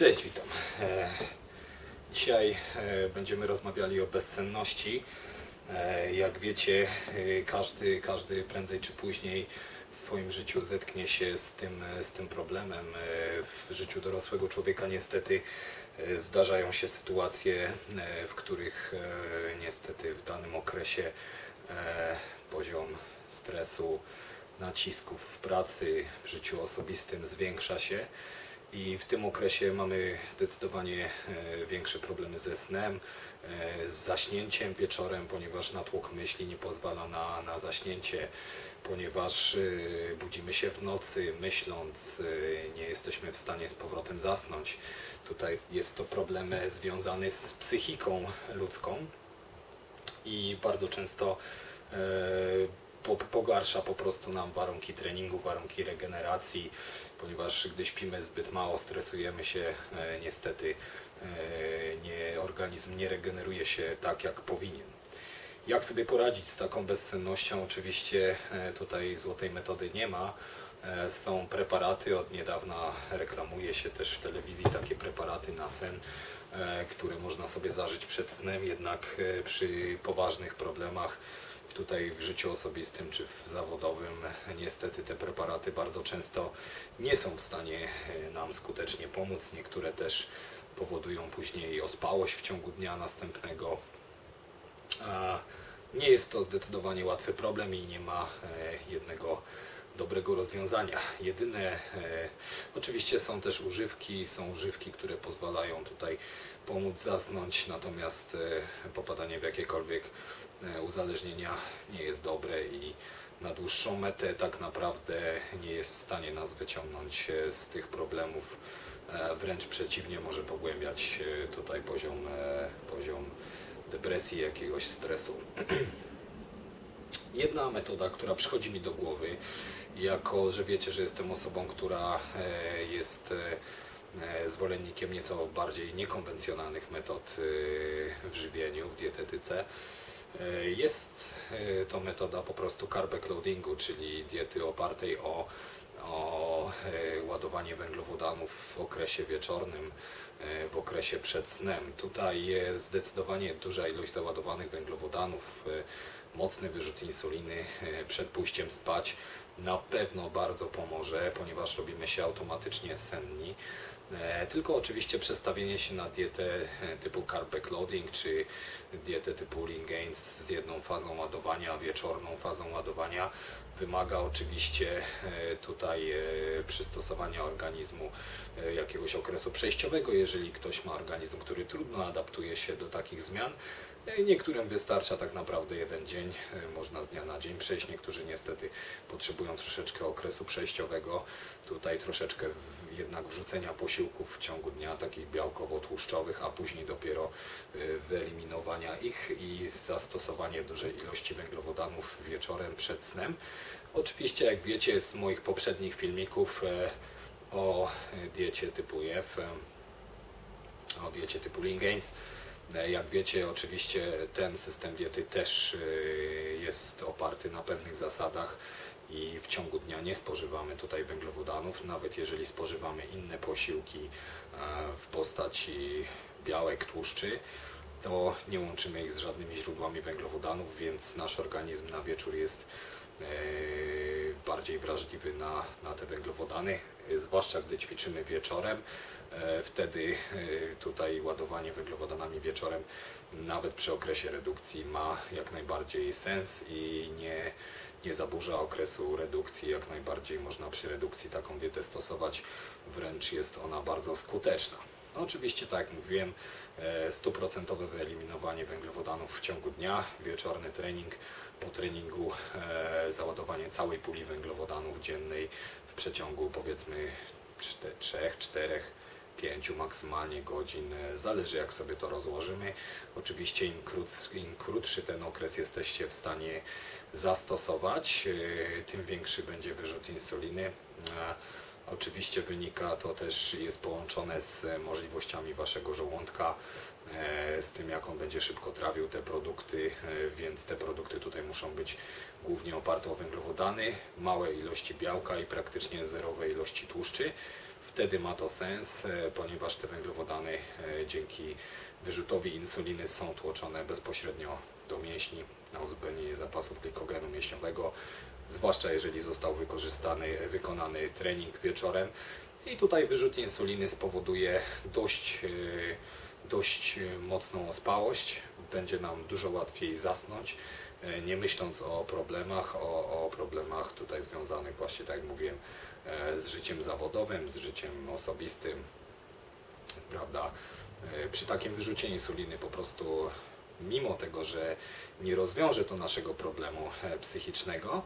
Cześć, witam. E, Dzisiaj e, będziemy rozmawiali o bezsenności. E, Jak wiecie, każdy, każdy prędzej czy później w swoim życiu zetknie się z tym, z tym problemem. W życiu dorosłego człowieka niestety zdarzają się sytuacje, w których niestety w danym okresie poziom stresu, nacisków w pracy, w życiu osobistym zwiększa się. I w tym okresie mamy zdecydowanie e, większe problemy ze snem, e, z zaśnięciem wieczorem, ponieważ natłok myśli nie pozwala na, na zaśnięcie, ponieważ e, budzimy się w nocy myśląc, nie jesteśmy w stanie z powrotem zasnąć. Tutaj jest to problem związany z psychiką ludzką i bardzo często pogarsza po prostu nam warunki treningu, warunki regeneracji, ponieważ gdy śpimy zbyt mało, stresujemy się, e, niestety e, nie, organizm nie regeneruje się tak jak powinien. Jak sobie poradzić z taką bezsennością? Oczywiście e, tutaj złotej metody nie ma. Są preparaty, od niedawna reklamuje się też w telewizji takie preparaty na sen, które można sobie zażyć przed snem, jednak przy poważnych problemach tutaj w życiu osobistym czy w zawodowym niestety te preparaty bardzo często nie są w stanie e, nam skutecznie pomóc. Niektóre też powodują później ospałość w ciągu dnia następnego. Nie jest to zdecydowanie łatwy problem i nie ma e, jednego dobrego rozwiązania. Jedyne, e, oczywiście są też używki, są używki, które pozwalają tutaj pomóc zasnąć, natomiast e, popadanie w jakiekolwiek uzależnienia nie jest dobre i na dłuższą metę tak naprawdę nie jest w stanie nas wyciągnąć e, z tych problemów. E, Wręcz przeciwnie, może pogłębiać e, tutaj poziom, e, poziom depresji, jakiegoś stresu. Jedna metoda, która przychodzi mi do głowy, jako że wiecie, że jestem osobą, która e, jest e, e, zwolennikiem nieco bardziej niekonwencjonalnych metod e, w żywieniu, w dietetyce, e, jest e, to metoda po prostu carb backloadingu, czyli diety opartej o, o e, ładowanie węglowodanów w okresie wieczornym, e, w okresie przed snem. Tutaj jest zdecydowanie duża ilość załadowanych węglowodanów, e, mocny wyrzut insuliny e, przed pójściem spać na pewno bardzo pomoże, ponieważ robimy się automatycznie senni. E, Tylko oczywiście przestawienie się na dietę e, typu carb backloading czy dietę typu lean gains z jedną fazą ładowania, wieczorną fazą ładowania wymaga oczywiście e, tutaj przystosowania organizmu jakiegoś okresu przejściowego, jeżeli ktoś ma organizm, który trudno adaptuje się do takich zmian. E, Niektórym wystarcza tak naprawdę jeden dzień, e, można z dnia na dzień przejść. Niektórzy niestety potrzebują troszeczkę okresu przejściowego. Tutaj troszeczkę jednak wrzucenia posiłków w ciągu dnia, takich białkowo-tłuszczowych, a później dopiero e, wyeliminowania ich i zastosowanie dużej ilości węglowodanów wieczorem przed snem. Oczywiście, jak wiecie z moich poprzednich filmików o diecie typu JEF, o diecie typu Lean Gains. E, Jak wiecie, oczywiście ten system diety też e, jest oparty na pewnych zasadach i w ciągu dnia nie spożywamy tutaj węglowodanów, nawet jeżeli spożywamy inne posiłki e, w postaci białek, tłuszczy, to nie łączymy ich z żadnymi źródłami węglowodanów, więc nasz organizm na wieczór jest e, bardziej wrażliwy na, na te węglowodany, e, zwłaszcza gdy ćwiczymy wieczorem. E, Wtedy e, tutaj ładowanie węglowodanami wieczorem nawet przy okresie redukcji ma jak najbardziej sens i nie, nie zaburza okresu redukcji. Jak najbardziej można przy redukcji taką dietę stosować, wręcz jest ona bardzo skuteczna. No, oczywiście, tak jak mówiłem, stuprocentowe wyeliminowanie węglowodanów w ciągu dnia, wieczorny trening, po treningu e, załadowanie całej puli węglowodanów dziennej w przeciągu powiedzmy 3, 4, 5 maksymalnie godzin, e, zależy jak sobie to rozłożymy. Oczywiście im, krótszy, im krótszy ten okres jesteście w stanie zastosować, e, tym większy będzie wyrzut insuliny. Oczywiście wynika to też, jest połączone z e, możliwościami Waszego żołądka, e, z tym jak on będzie szybko trawił te produkty, e, więc te produkty tutaj muszą być głównie oparte o węglowodany, małe ilości białka i praktycznie zerowe ilości tłuszczy. Wtedy ma to sens, ponieważ te węglowodany dzięki wyrzutowi insuliny są tłoczone bezpośrednio do mięśni na uzupełnienie zapasów glikogenu mięśniowego, zwłaszcza jeżeli został wykorzystany, wykonany trening wieczorem. I tutaj wyrzut insuliny spowoduje dość, e, dość mocną ospałość. Będzie nam dużo łatwiej zasnąć, e, nie myśląc o problemach, o, o problemach tutaj związanych właśnie, tak jak mówiłem, e, z życiem zawodowym, z życiem osobistym, prawda? E, Przy takim wyrzucie insuliny po prostu, mimo tego, że nie rozwiąże to naszego problemu e, psychicznego,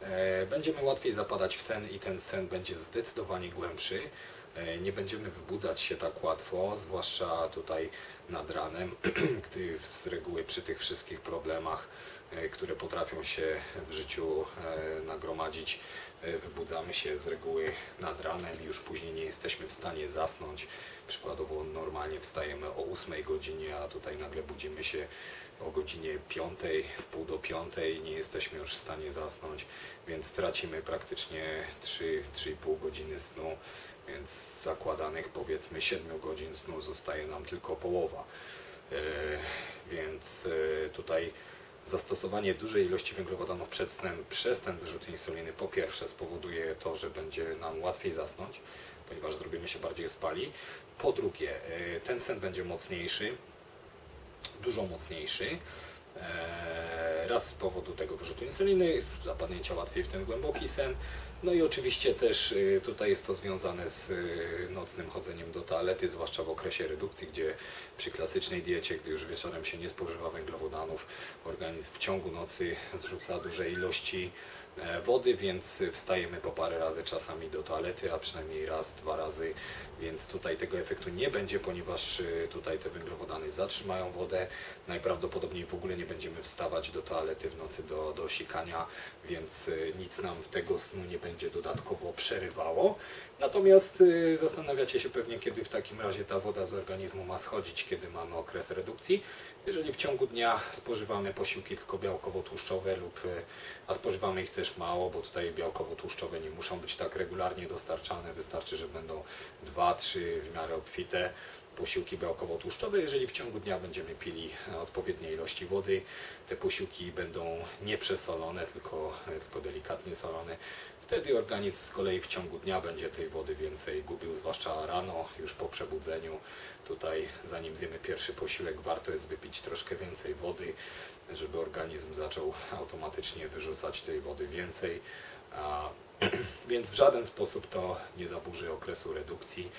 e, będziemy łatwiej zapadać w sen i ten sen będzie zdecydowanie głębszy. Nie będziemy wybudzać się tak łatwo, zwłaszcza tutaj nad ranem, gdy z reguły przy tych wszystkich problemach, które potrafią się w życiu nagromadzić, wybudzamy się z reguły nad ranem i już później nie jesteśmy w stanie zasnąć. Przykładowo normalnie wstajemy o 8 godzinie, a tutaj nagle budzimy się o godzinie 5, w pół do 5 nie jesteśmy już w stanie zasnąć, więc tracimy praktycznie 3-3,5 godziny snu, więc z zakładanych powiedzmy 7 godzin snu zostaje nam tylko połowa. E, Więc e, tutaj zastosowanie dużej ilości węglowodanów przed snem przez ten wyrzut insuliny po pierwsze spowoduje to, że będzie nam łatwiej zasnąć, ponieważ zrobimy się bardziej spali. Po drugie, e, ten sen będzie mocniejszy, dużo mocniejszy. Raz z powodu tego wyrzutu insuliny, zapadnięcia łatwiej w ten głęboki sen. No i oczywiście też y, tutaj jest to związane z y, nocnym chodzeniem do toalety, zwłaszcza w okresie redukcji, gdzie przy klasycznej diecie, gdy już wieczorem się nie spożywa węglowodanów, organizm w ciągu nocy zrzuca duże ilości wody, więc wstajemy po parę razy czasami do toalety, a przynajmniej raz, dwa razy, więc tutaj tego efektu nie będzie, ponieważ y, tutaj te węglowodany zatrzymają wodę. Najprawdopodobniej w ogóle nie będziemy wstawać do toalety w nocy do, do sikania, więc y, nic nam tego snu nie będzie dodatkowo przerywało. Natomiast zastanawiacie się pewnie, kiedy w takim razie ta woda z organizmu ma schodzić, kiedy mamy okres redukcji. Jeżeli w ciągu dnia spożywamy posiłki tylko białkowo-tłuszczowe lub, a spożywamy ich też mało, bo tutaj białkowo-tłuszczowe nie muszą być tak regularnie dostarczane, wystarczy, że będą 2-3 w miarę obfite posiłki białkowo-tłuszczowe. Jeżeli w ciągu dnia będziemy pili odpowiednie ilości wody, te posiłki będą nieprzesolone, tylko, tylko delikatnie solone. Wtedy organizm z kolei w ciągu dnia będzie tej wody więcej gubił, zwłaszcza rano, już po przebudzeniu. Tutaj zanim zjemy pierwszy posiłek, warto jest wypić troszkę więcej wody, żeby organizm zaczął automatycznie wyrzucać tej wody więcej. A, więc w żaden sposób to nie zaburzy okresu redukcji.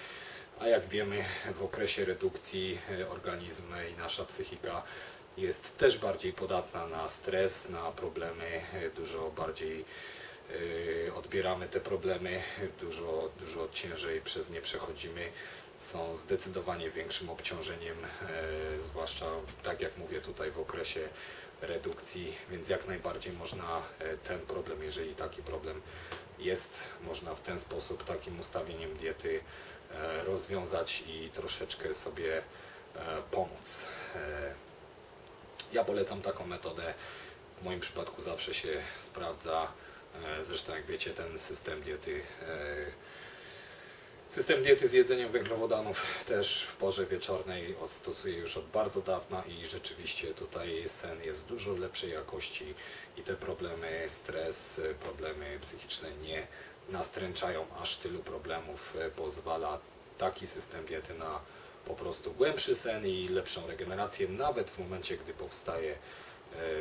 A jak wiemy, w okresie redukcji e, organizm i nasza psychika jest też bardziej podatna na stres, na problemy, e, dużo bardziej odbieramy te problemy, dużo, dużo ciężej przez nie przechodzimy. Są zdecydowanie większym obciążeniem, e, zwłaszcza tak jak mówię tutaj w okresie redukcji, więc jak najbardziej można e, ten problem, jeżeli taki problem jest, można w ten sposób, takim ustawieniem diety rozwiązać i troszeczkę sobie pomóc. Ja polecam taką metodę. W moim przypadku zawsze się sprawdza. E, Zresztą jak wiecie, ten system diety e, System diety z jedzeniem węglowodanów też w porze wieczornej stosuję już od bardzo dawna i rzeczywiście tutaj sen jest dużo lepszej jakości i te problemy, stres, problemy psychiczne nie nastręczają aż tylu problemów. E, Pozwala taki system diety na po prostu głębszy sen i lepszą regenerację, nawet w momencie, gdy powstaje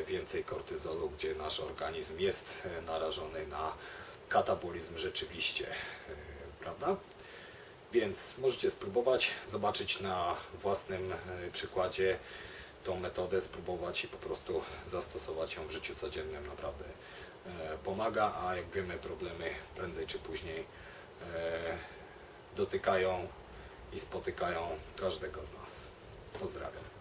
więcej kortyzolu, gdzie nasz organizm jest e, narażony na katabolizm rzeczywiście, e, prawda? Więc możecie spróbować, zobaczyć na własnym e, przykładzie tą metodę, spróbować i po prostu zastosować ją w życiu codziennym. Naprawdę e, pomaga, a jak wiemy, problemy prędzej czy później e, dotykają i spotykają każdego z nas. Pozdrawiam.